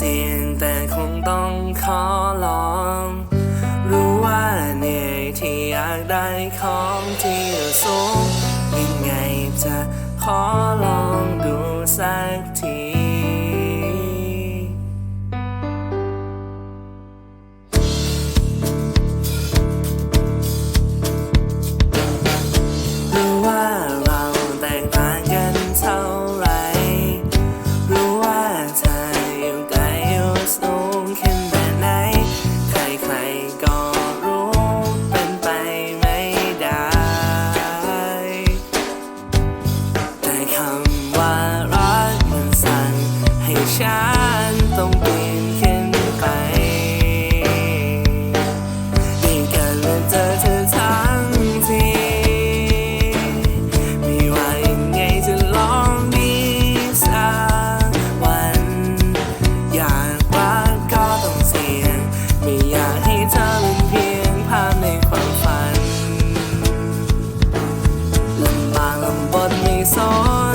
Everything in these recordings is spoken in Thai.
เสี่ยงแต่คงต้องขอลอง รู้ว่าเหนื่อยที่อยากได้ของที่สูงยังไงจะขอลองดูสักที ฉันต้องเปลี่ยนขึ้นไปได้กันและเจอเธอทั้งทีไม่ว่ายังไงจะลองดีสักวัน อยากรักก็ต้องเสี่ยง ไม่อยากให้เธอเป็นเพียงภาพในความฝันลำบากลำบนไม่ส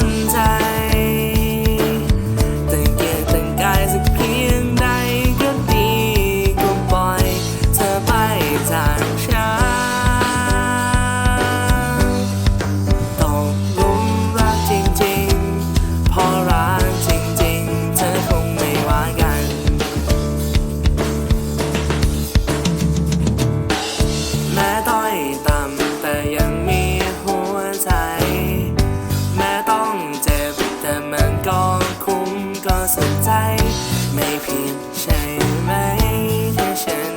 นใจ คุ้มก็สนใจ ไม่ผิดใช่ไหมถ้าฉัน